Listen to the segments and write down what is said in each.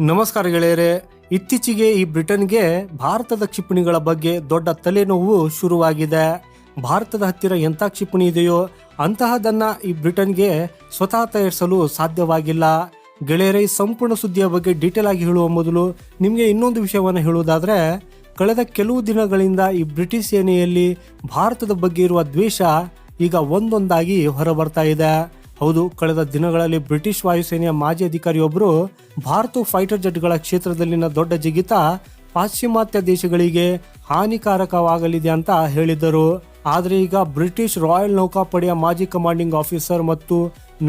ನಮಸ್ಕಾರ ಗೆಳೆಯರೆ, ಇತ್ತೀಚೆಗೆ ಈ ಬ್ರಿಟನ್ಗೆ ಭಾರತದ ಕ್ಷಿಪಣಿಗಳ ಬಗ್ಗೆ ದೊಡ್ಡ ತಲೆನೋವು ಶುರುವಾಗಿದೆ. ಭಾರತದ ಹತ್ತಿರ ಎಂಥ ಕ್ಷಿಪಣಿ ಇದೆಯೋ, ಅಂತಹದನ್ನ ಈ ಬ್ರಿಟನ್ಗೆ ಸ್ವತಃ ತಯಾರಿಸಲು ಸಾಧ್ಯವಾಗಿಲ್ಲ. ಗೆಳೆಯರೆ, ಈ ಸಂಪೂರ್ಣ ಸುದ್ದಿಯ ಬಗ್ಗೆ ಡೀಟೇಲ್ ಆಗಿ ಹೇಳುವ ಮೊದಲು ನಿಮಗೆ ಇನ್ನೊಂದು ವಿಷಯವನ್ನು ಹೇಳುವುದಾದ್ರೆ, ಕಳೆದ ಕೆಲವು ದಿನಗಳಿಂದ ಈ ಬ್ರಿಟಿಷ್ ಸೇನೆಯಲ್ಲಿ ಭಾರತದ ಬಗ್ಗೆ ಇರುವ ದ್ವೇಷ ಈಗ ಒಂದೊಂದಾಗಿ ಹೊರಬರ್ತಾ ಇದೆ. ಹೌದು, ಕಳೆದ ದಿನಗಳಲ್ಲಿ ಬ್ರಿಟಿಷ್ ವಾಯುಸೇನೆಯ ಮಾಜಿ ಅಧಿಕಾರಿಯೊಬ್ಬರು ಭಾರತ ಫೈಟರ್ ಜೆಟ್ಗಳ ಕ್ಷೇತ್ರದಲ್ಲಿನ ದೊಡ್ಡ ಜಿಗಿತ ಪಾಶ್ಚಿಮಾತ್ಯ ದೇಶಗಳಿಗೆ ಹಾನಿಕಾರಕವಾಗಲಿದೆ ಅಂತ ಹೇಳಿದ್ದರು. ಆದರೆ ಈಗ ಬ್ರಿಟಿಷ್ ರಾಯಲ್ ನೌಕಾಪಡೆಯ ಮಾಜಿ ಕಮಾಂಡಿಂಗ್ ಆಫೀಸರ್ ಮತ್ತು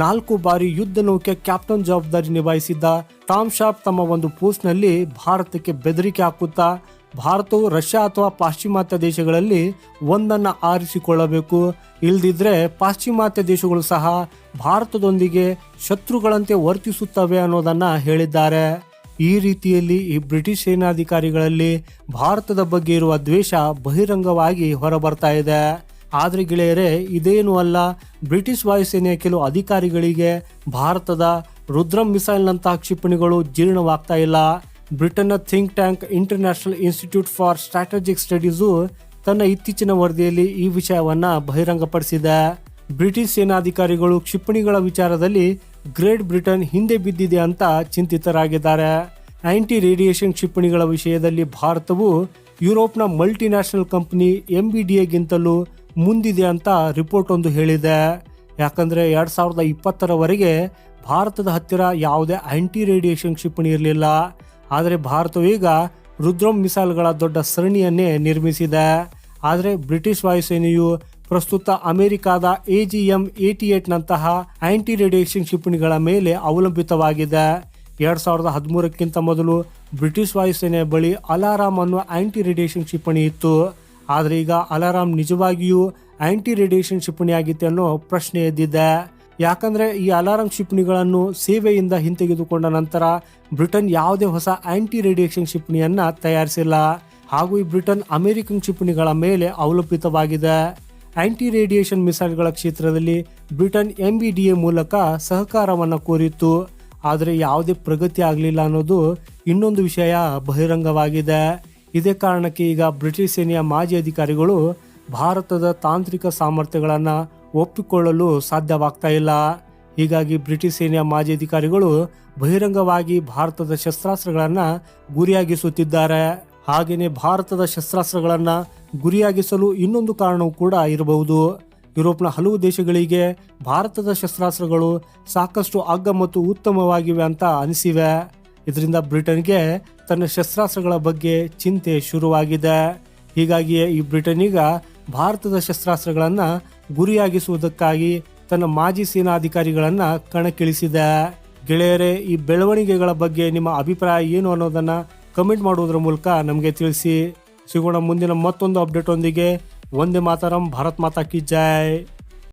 ನಾಲ್ಕು ಬಾರಿ ಯುದ್ಧ ನೌಕೆ ಕ್ಯಾಪ್ಟನ್ ಜವಾಬ್ದಾರಿ ನಿಭಾಯಿಸಿದ್ದ ಟಾಮ್ ಶಾಪ್ ತಮ್ಮ ಒಂದು ಪೋಸ್ಟ್ನಲ್ಲಿ ಭಾರತಕ್ಕೆ ಬೆದರಿಕೆ ಹಾಕುತ್ತಾ ಭಾರತವು ರಷ್ಯಾ ಅಥವಾ ಪಾಶ್ಚಿಮಾತ್ಯ ದೇಶಗಳಲ್ಲಿ ಒಂದನ್ನು ಆರಿಸಿಕೊಳ್ಳಬೇಕು. ಇಲ್ದಿದ್ರೆ ಪಾಶ್ಚಿಮಾತ್ಯ ದೇಶಗಳು ಸಹ ಭಾರತದೊಂದಿಗೆ ಶತ್ರುಗಳಂತೆ ವರ್ತಿಸುತ್ತವೆ ಅನ್ನೋದನ್ನು ಹೇಳಿದ್ದಾರೆ. ಈ ರೀತಿಯಲ್ಲಿ ಈ ಬ್ರಿಟಿಷ್ ಸೇನಾಧಿಕಾರಿಗಳಲ್ಲಿ ಭಾರತದ ಬಗ್ಗೆ ಇರುವ ದ್ವೇಷ ಬಹಿರಂಗವಾಗಿ ಹೊರಬರ್ತಾ ಇದೆ. ಆದರೆ ಗೆಳೆಯರೇ, ಇದೇನು ಅಲ್ಲ. ಬ್ರಿಟಿಷ್ ವಾಯುಸೇನೆಯ ಕೆಲವು ಅಧಿಕಾರಿಗಳಿಗೆ ಭಾರತದ ರುದ್ರಂ ಮಿಸೈಲ್ನಂತಹ ಕ್ಷಿಪಣಿಗಳು ಜೀರ್ಣವಾಗ್ತಾ ಇಲ್ಲ. ಬ್ರಿಟನ್ನ think tank international institute for strategic studies ತನ್ನ ಇತ್ತೀಚಿನ ವರದಿಯಲ್ಲಿ ಈ ವಿಷಯವನ್ನು ಬಹಿರಂಗಪಡಿಸಿದೆ. ಬ್ರಿಟಿಷ್ ಸೇನಾಧಿಕಾರಿಗಳು ಕ್ಷಿಪಣಿಗಳ ವಿಚಾರದಲ್ಲಿ ಗ್ರೇಟ್ ಬ್ರಿಟನ್ ಹಿಂದೆ ಬಿದ್ದಿದೆ ಅಂತ ಚಿಂತಿತರಾಗಿದ್ದಾರೆ. ಆಂಟಿ ರೇಡಿಯೇಷನ್ ಕ್ಷಿಪಣಿಗಳ ವಿಷಯದಲ್ಲಿ ಭಾರತವು ಯುರೋಪ್ನ multinational company M B D ಎಗಿಂತಲೂ ಮುಂದಿದೆ ಅಂತ ರಿಪೋರ್ಟ್ ಒಂದು ಹೇಳಿದೆ. ಯಾಕಂದರೆ ಎರಡು ಸಾವಿರದ ಇಪ್ಪತ್ತರವರೆಗೆ ಭಾರತದ ಹತ್ತಿರ ಯಾವುದೇ ಆಂಟಿ ರೇಡಿಯೇಷನ್ ಕ್ಷಿಪಣಿ ಇರಲಿಲ್ಲ. ಆದರೆ ಭಾರತವು ಈಗ ರುದ್ರಂ ಮಿಸೈಲ್ಗಳ ದೊಡ್ಡ ಸರಣಿಯನ್ನೇ ನಿರ್ಮಿಸಿದೆ. ಆದರೆ ಬ್ರಿಟಿಷ್ ವಾಯುಸೇನೆಯು ಪ್ರಸ್ತುತ ಅಮೆರಿಕಾದ ಎ ಜಿ ಎಂ ಏಟಿ ನಂತಹ ಆಂಟಿ ರೇಡಿಯೇಷನ್ ಕ್ಷಿಪಣಿಗಳ ಮೇಲೆ ಅವಲಂಬಿತವಾಗಿದೆ. ಎರಡ್ ಸಾವಿರದ ಹದಿಮೂರಕ್ಕಿಂತ ಮೊದಲು ಬ್ರಿಟಿಷ್ ವಾಯುಸೇನೆಯ ಬಳಿ ಅಲಾರಾಮ್ ಅನ್ನುವ ಆಂಟಿ ರೇಡಿಯೇಷನ್ ಕ್ಷಿಪಣಿ ಇತ್ತು. ಆದರೆ ಈಗ ಅಲಾರಾಮ್ ನಿಜವಾಗಿಯೂ ಆಂಟಿ ರೇಡಿಯೇಷನ್ ಕ್ಷಿಪಣಿ ಆಗಿತ್ತು ಅನ್ನೋ ಪ್ರಶ್ನೆ ಎದ್ದಿದೆ. ಯಾಕಂದ್ರೆ ಈ ಅಲಾರಂ ಕ್ಷಿಪಣಿಗಳನ್ನು ಸೇವೆಯಿಂದ ಹಿಂತೆಗೆದುಕೊಂಡ ನಂತರ ಬ್ರಿಟನ್ ಯಾವುದೇ ಹೊಸ ಆಂಟಿ ರೇಡಿಯೇಷನ್ ಕ್ಷಿಪಣಿಯನ್ನ ತಯಾರಿಸಿಲ್ಲ. ಹಾಗೂ ಈ ಬ್ರಿಟನ್ ಅಮೆರಿಕನ್ ಕ್ಷಿಪಣಿಗಳ ಮೇಲೆ ಅವಲಂಬಿತವಾಗಿದೆ. ಆಂಟಿ ರೇಡಿಯೇಷನ್ ಮಿಸೈಲ್ಗಳ ಕ್ಷೇತ್ರದಲ್ಲಿ ಬ್ರಿಟನ್ ಎಂಬಿಡಿಎ ಮೂಲಕ ಸಹಕಾರವನ್ನು ಕೋರಿತ್ತು. ಆದರೆ ಯಾವುದೇ ಪ್ರಗತಿ ಆಗಲಿಲ್ಲ ಅನ್ನೋದು ಇನ್ನೊಂದು ವಿಷಯ ಬಹಿರಂಗವಾಗಿದೆ. ಇದೇ ಕಾರಣಕ್ಕೆ ಈಗ ಬ್ರಿಟಿಷ್ ಸೇನೆಯ ಮಾಜಿ ಅಧಿಕಾರಿಗಳು ಭಾರತದ ತಾಂತ್ರಿಕ ಸಾಮರ್ಥ್ಯಗಳನ್ನು ಒಪ್ಪಿಕೊಳ್ಳಲು ಸಾಧ್ಯವಾಗ್ತಾ ಇಲ್ಲ. ಹೀಗಾಗಿ ಬ್ರಿಟಿಷ್ ಸೇನೆಯ ಮಾಜಿ ಅಧಿಕಾರಿಗಳು ಬಹಿರಂಗವಾಗಿ ಭಾರತದ ಶಸ್ತ್ರಾಸ್ತ್ರಗಳನ್ನು ಗುರಿಯಾಗಿಸುತ್ತಿದ್ದಾರೆ. ಹಾಗೆಯೇ ಭಾರತದ ಶಸ್ತ್ರಾಸ್ತ್ರಗಳನ್ನು ಗುರಿಯಾಗಿಸಲು ಇನ್ನೊಂದು ಕಾರಣವೂ ಕೂಡ ಇರಬಹುದು. ಯುರೋಪ್ನ ಹಲವು ದೇಶಗಳಿಗೆ ಭಾರತದ ಶಸ್ತ್ರಾಸ್ತ್ರಗಳು ಸಾಕಷ್ಟು ಅಗ್ಗ ಮತ್ತು ಉತ್ತಮವಾಗಿವೆ ಅಂತ ಅನಿಸಿವೆ. ಇದರಿಂದ ಬ್ರಿಟನ್ಗೆ ತನ್ನ ಶಸ್ತ್ರಾಸ್ತ್ರಗಳ ಬಗ್ಗೆ ಚಿಂತೆ ಶುರುವಾಗಿದೆ. ಹೀಗಾಗಿಯೇ ಈ ಬ್ರಿಟನ್ ಈಗ ಭಾರತದ ಶಸ್ತ್ರಾಸ್ತ್ರಗಳನ್ನು ಗುರಿಯಾಗಿಸುವುದಕ್ಕಾಗಿ ತನ್ನ ಮಾಜಿ ಸೇನಾಧಿಕಾರಿಗಳನ್ನ ಕಣಕ್ಕಿಳಿಸಿದ. ಗೆಳೆಯರೇ, ಈ ಬೆಳವಣಿಗೆಗಳ ಬಗ್ಗೆ ನಿಮ್ಮ ಅಭಿಪ್ರಾಯ ಏನು ಅನ್ನೋದನ್ನ ಕಮೆಂಟ್ ಮಾಡುವುದರ ಮೂಲಕ ನಮಗೆ ತಿಳಿಸಿ. ಸಿಗೋಣ ಮುಂದಿನ ಮತ್ತೊಂದು ಅಪ್ಡೇಟ್ ಒಂದಿಗೆ. ಒಂದೇ ಮಾತರಂ, ಭಾರತ್ ಮಾತಾ ಕಿ ಜೈ.